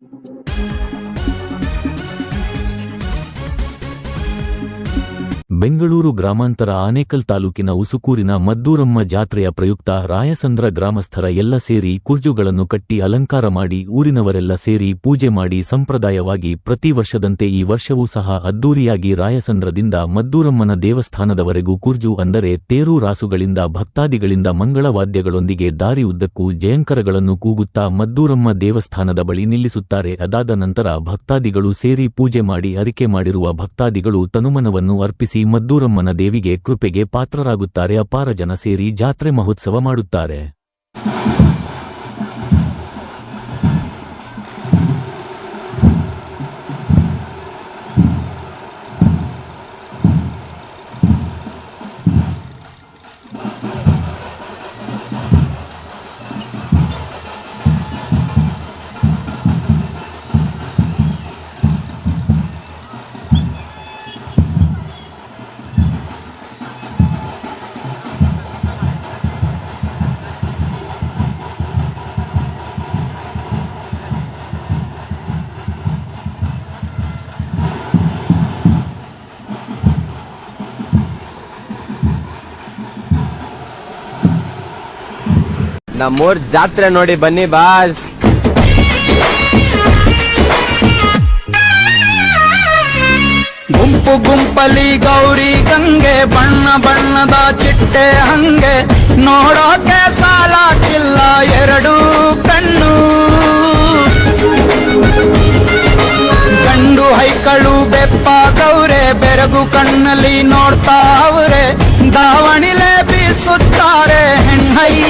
Thank you. Bengaluru ಗ್ರಾಮಾಂತರ ಆನೇಕಲ್ ತಾಲೂಕಿನ ಉಸುಕೂರಿನ ಮದ್ದೂರಮ್ಮ ಜಾತ್ರೆಯ ಪ್ರಯುಕ್ತ ರಾಯಸಂದ್ರ ಗ್ರಾಮಸ್ಥರ ಎಲ್ಲ ಸೇರಿ ಕುರ್ಜುಗಳನ್ನು ಕಟ್ಟಿ ಅಲಂಕಾರ ಮಾಡಿ ಊರಿನವರೆಲ್ಲ ಸೇರಿ ಪೂಜೆ ಮಾಡಿ ಸಂಪ್ರದಾಯವಾಗಿ ಪ್ರತಿ ವರ್ಷದಂತೆ ಈ ವರ್ಷವೂ ಸಹ ಅದ್ದೂರಿಯಾಗಿ ರಾಯಸಂದ್ರದಿಂದ ಮದ್ದೂರಮ್ಮನ ದೇವಸ್ಥಾನದವರೆಗೂ ಕುರ್ಜು ಅಂದರೆ ತೇರು ರಾಸುಗಳಿಂದ ಭಕ್ತಾದಿಗಳಿಂದ ಮಂಗಳವಾದ್ಯಗಳೊಂದಿಗೆ ದಾರಿ ಉದ್ದಕ್ಕೂ ಜಯಂಕರಗಳನ್ನು ಕೂಗುತ್ತಾ ಮದ್ದೂರಮ್ಮ ದೇವಸ್ಥಾನದ ಬಳಿ ನಿಲ್ಲಿಸುತ್ತಾರೆ. ಅದಾದ ನಂತರ ಭಕ್ತಾದಿಗಳು ಸೇರಿ ಪೂಜೆ ಮಾಡಿ ಅರಿಕೆ ಮಾಡಿರುವ ಭಕ್ತಾದಿಗಳು ತನುಮನವನ್ನು ಅರ್ಪಿಸಿ ಮದ್ದೂರಮ್ಮನ ದೇವಿಗೆ ಕೃಪೆಗೆ ಪಾತ್ರರಾಗುತ್ತಾರೆ. ಅಪಾರ ಜನ ಸೇರಿ ಜಾತ್ರೆ ಮಹೋತ್ಸವ ಮಾಡುತ್ತಾರೆ. ನಮ್ಮೂರ್ ಜಾತ್ರೆ ನೋಡಿ ಬನ್ನಿ ಬಾಸ್. ಗುಂಪು ಗುಂಪಲಿ ಗೌರಿ ಗಂಗೆ, ಬಣ್ಣ ಬಣ್ಣದ ಚಿಟ್ಟೆ ಹಂಗೆ. ನೋಡೋಕೆ ಸಾಲಾಕಿಲ್ಲ ಎರಡು ಕಣ್ಣು. ಗಂಡು ಹೈಕಳು ಬೆಪ್ಪ ಗೌರೆ, ಬೆರಗು ಕಣ್ಣಲ್ಲಿ ನೋಡ್ತಾ ಅವ್ರೆ.